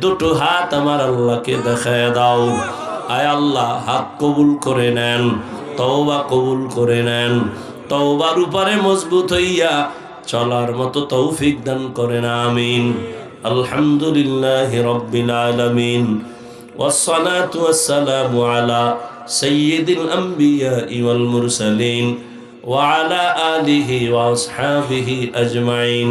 দুটো হাত আমার আল্লাহকে দেখায় দাও আয় আল্লাহ হাত কবুল করে নেন তওবা কবুল করে নেন তওবার উপরে মজবুত হইয়া চলার মতো তৌফিক দান করেন আমিন আলহামদুলিল্লাহ রব্বিল আলামিন والصلاة والسلام على سيد الأنبياء والمرسلين وعلى آله وأصحابه أجمعين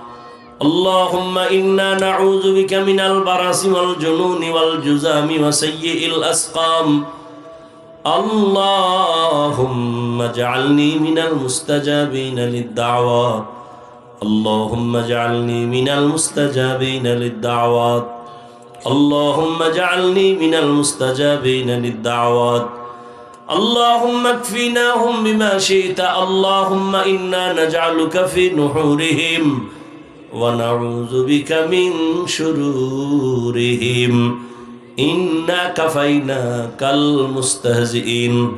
اللهم إنا نعوذ بك من البرص والجنون والجزام وسيء الأسقام. اللهم اجعلني من المستجابين للدعوات. اللهم اجعلني من المستجابين للدعوات. اللهم اجعلني من المستجابين للدعوات. اللهم اكفناهم بما شئت. اللهم إنا نجعلك في نحورهم. ونعوذ بك من شرورهم إنا كفيناك المستهزئين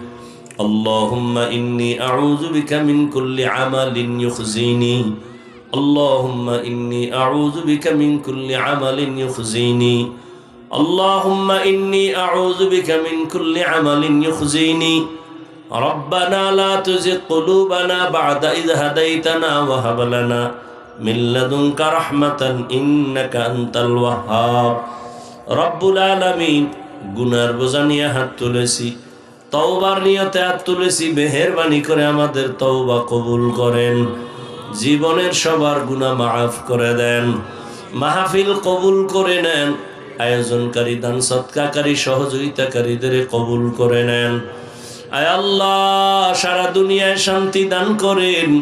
اللهم إني أعوذ بك من كل عمل يخزيني اللهم إني أعوذ بك من كل عمل يخزيني اللهم إني أعوذ بك من كل عمل يخزيني ربنا لا تزغ قلوبنا بعد إذ هديتنا وهب لنا রব্বুল হাত তুলেছি তুলেছি করে আমাদের কবুল করেন। জীবনের সবার গুনা মাফ করে দেন, মাহফিল কবুল করে নেন, আয়োজনকারী, দান সৎকাকারী সহযোগিতাকারীদের কবুল করে নেন। আয় আল্লাহ, সারা দুনিয়ায় শান্তি দান করেন।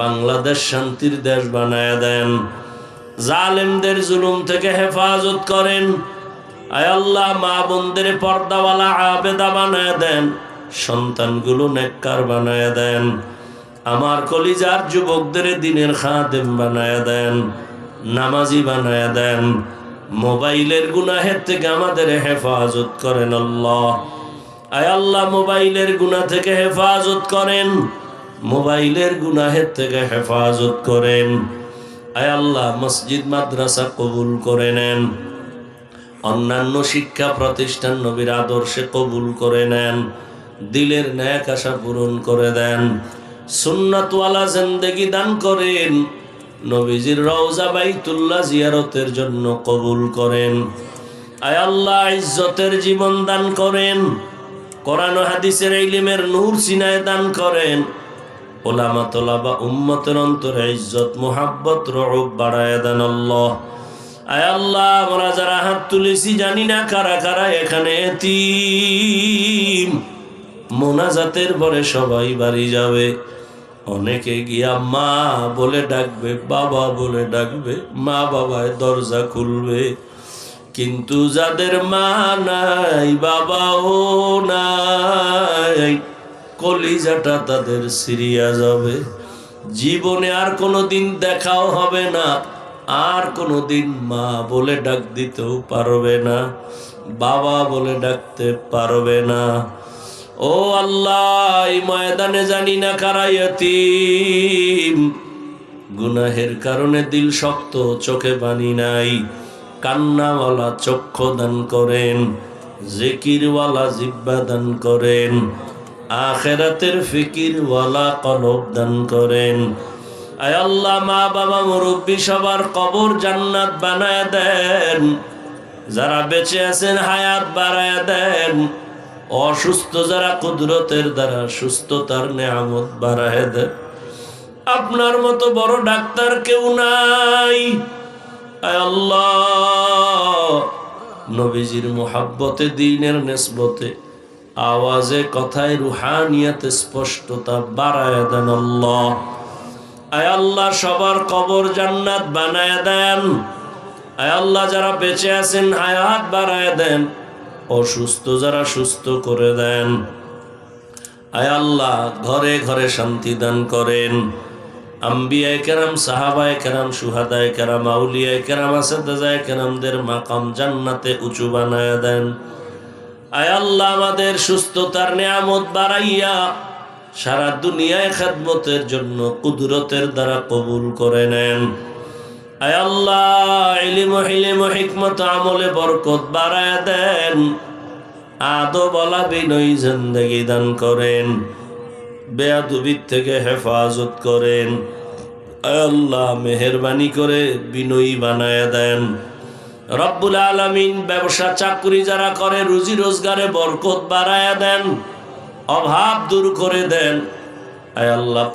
বাংলাদেশ শান্তির দেশ বানায় দেন। জালেমদের জুলুম থেকে হেফাজত করেন। আয় আল্লাহ, মা বোনদের পর্দাওয়ালা আবেদা বানায় দেন, সন্তানগুলো নেককার বানায় দেন। আমার কলিজার যুবকদের দিনের খাদেম বানায় দেন, নামাজি বানায় দেন। মোবাইলের গুনাহের থেকে আমাদের হেফাজত করেন আল্লাহ। আয় আল্লাহ, মোবাইলের গুনাহ থেকে হেফাজত করেন। মোবাইলের গুনাহের থেকে হেফাজত করেন। আয় আল্লাহ, মসজিদ, মাদ্রাসা কবুল করে নেন। অন্যান্য শিক্ষা প্রতিষ্ঠান নবীর আদর্শে কবুল করে নেন। দিলের ন্যাক আশা পূরণ করে দেন। সুন্নাতওয়ালা জিন্দেগি দান করেন। নবীজির রওজা বাইতুল্লাহ জিয়ারতের জন্য কবুল করেন। আয় আল্লাহ, ইজ্জতের জীবন দান করেন। কোরআন হাদিসের ইলিমের নূর সিনায় দান করেন। ওলামা তোলা বা উম্মতের অন্তরে ইজ্জত, মোহাব্বত, রব বাড়ায় দেন আল্লাহ। আয় আল্লাহ, আমরা যারা হাত তুলেছি জানি না কারা কারা এখানে এতিম। মোনাজাতের পরে সবাই বাড়ি যাবে। অনেকে গিয়া মা বলে ডাকবে, বাবা বলে ডাকবে, মা বাবায় দরজা খুলবে। কিন্তু যাদের মা নাই, বাবাও নাই। কলিজাটা তাদের সিরিয়া যাবে। জীবনে আর কোনো দিন দেখাও হবে না, আর কোনো দিন মা বলে ডাক দিতেও পারবে না, বাবা বলে ডাকতে পারবে না। ও আল্লাহ, এই ময়দানে জানি না কারাইয়াতিম গুনাহের কারণে দিল শক্ত, চোখে বানি নাই। কান্নাওয়ালা চক্ষু দান করেন, জিকিরওয়ালা জিব্বা দান করেন। আখেরাতের ফিকিরওয়ালা কলব দান করেন। আয় আল্লাহ, মা, বাবা, মুরব্বী সবার কবর জান্নাত বানায় দেন। যারা বেঁচে আছেন, হায়াত বাড়ায় দেন। অসুস্থ যারা কুদরতের দ্বারা সুস্থতার নেয়ামত বাড়ায় দেন। আপনার মতো বড় ডাক্তার কেউ নাই। আল্লাহ, নবীজির মোহাব্বতে, দিনের নেসবতে আওয়াজে কথায় রুহানিয়াতে স্পষ্টতা বাড়ায় দেন আল্লাহ। আয় আল্লাহ, সবার কবর জান্নাত বানায় দেন। আয় আল্লাহ, যারা বেঁচে আছেন হায়াত বাড়ায় দেন, অসুস্থ যারা সুস্থ করে দেন। আয় আল্লাহ, ঘরে ঘরে শান্তি দান করেন। আম্বিয়ায় কেরাম, সাহাবায় কেরাম, সুহাদায় কেরাম, আউলিয়ায় কেরাম আসাদায় কেরামদের মাকাম জান্নাতে উঁচু বানায় দেন। আয় আল্লাহ আমাদের সুস্থতার নিয়ামত বাড়াইয়া সারা দুনিয়ায় খেদমতের জন্য কুদরতের দ্বারা কবুল করে নেন। আয় আল্লাহ হিকমত আমলে বরকত বাড়ায় দেন। আদো বলা বিনয়ী জিন্দগি দান করেন। বেয়াদুবির থেকে হেফাজত করেন। আল্লাহ, মেহরবানি করে বিনয়ী বানায় দেন। রব্বুল আলমিন ব্যবসা চাকরি যারা করে, রুজি রোজগারে বরকত বাড়ায় দেন, অভাব দূর করে দেন। আয় আল্লাহ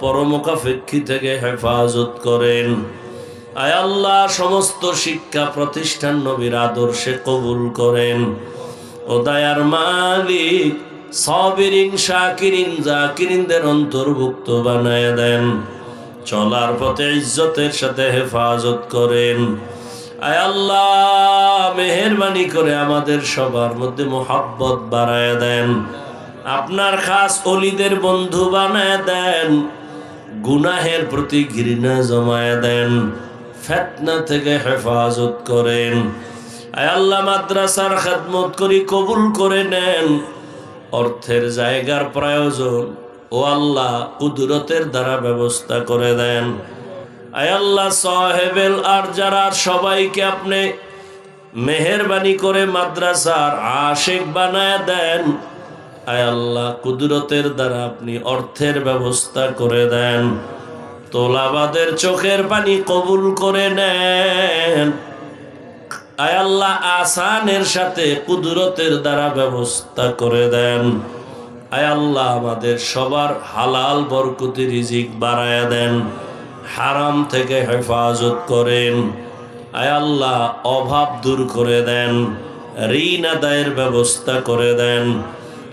থেকে হেফাজত করেন। আয় আল্লাহ, সমস্ত শিক্ষা প্রতিষ্ঠান নবীর আদর্শে কবুল করেন। ও দায়ার মালিক সবিরিন শাকিরিন জাকিরিনদের অন্তর্ভুক্ত বানায় দেন। চলার পথে ইজ্জতের সাথে হেফাজত করেন। আয় আল্লাহ, মেহরবানি করে আমাদের সবার মধ্যে মোহাব্বত বাড়ায় দেন। আপনার খাস অলিদের বন্ধু বানায় দেন। গুনাহের প্রতি ঘৃণা জমায় দেন। ফেতনা থেকে হেফাজত করেন। আয় মাদ্রাসার খেদমত করি কবুল করে নেন। অর্থের জায়গার প্রয়োজন ও আল্লাহ কুদরতের দ্বারা ব্যবস্থা করে দেন। আয় আল্লাহ সাহেবেল আর যারা সবাইকে আপনি মেহরবানি করে মাদ্রাসার আশেক বানায় দেন। আয় আল্লাহ, কুদরতের দ্বারা আপনি অর্থের ব্যবস্থা করে দেন। তোলাবাদের চোখের পানি কবুল করে নেন। আয় আল্লাহ, আসানের সাথে কুদরতের দ্বারা ব্যবস্থা করে দেন। আয় আল্লাহ, আমাদের সবার হালাল বরকতি রিজিক বাড়ায় দেন। হারাম থেকে হেফাজত করেন। আয় আল্লাহ, অভাব দূর করে দেন, ঋণ আদায়ের ব্যবস্থা করে দেন,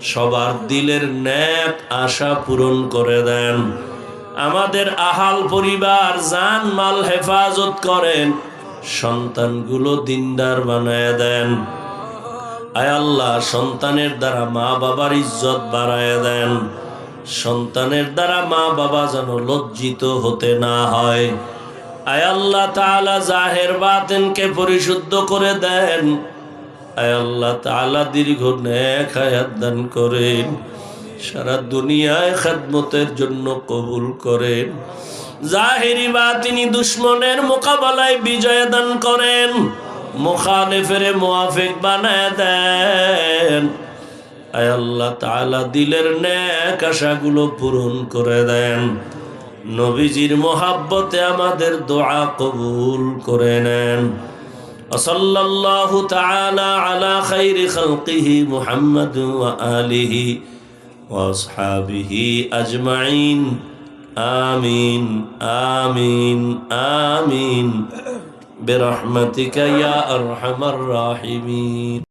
সবার দিলের ন্যাক আশা পূরণ করে দেন। আমাদের আহাল পরিবার জান মাল হেফাজত করেন, সন্তানগুলো দিনদার বানায় দেন। আয় আল্লাহ, সন্তানের দ্বারা মা বাবার ইজ্জত বাড়ায় দেন। সন্তানের দ্বারা মা বাবা যেন লজ্জিত হতে না হয়। আয় আল্লাহ তাআলা জাহের বাতেনকে পরিশুদ্ধ করে দেন। আয় আল্লাহ তাআলা দীর্ঘ নেক হায়াত দান করেন। সারা দুনিয়ায় খেদমতের জন্য কবুল করেন। জাহেরি বা তিনি দুশ্মনের মোকাবেলায় বিজয় দান করেন। মুখালেফের মুআফিক বানায় দেন। আয় আল্লাহ তাআলা দিলের ন্যাক আশাগুলো পূরণ করে দেন নবীজির মোহাব্বতে আমাদের দোয়া কবুল করে নেন وصلى الله تعالى على خير خلقه محمد وآله وأصحابه أجمعين آمين آمين آمين برحمتك يا أرحم الراحمين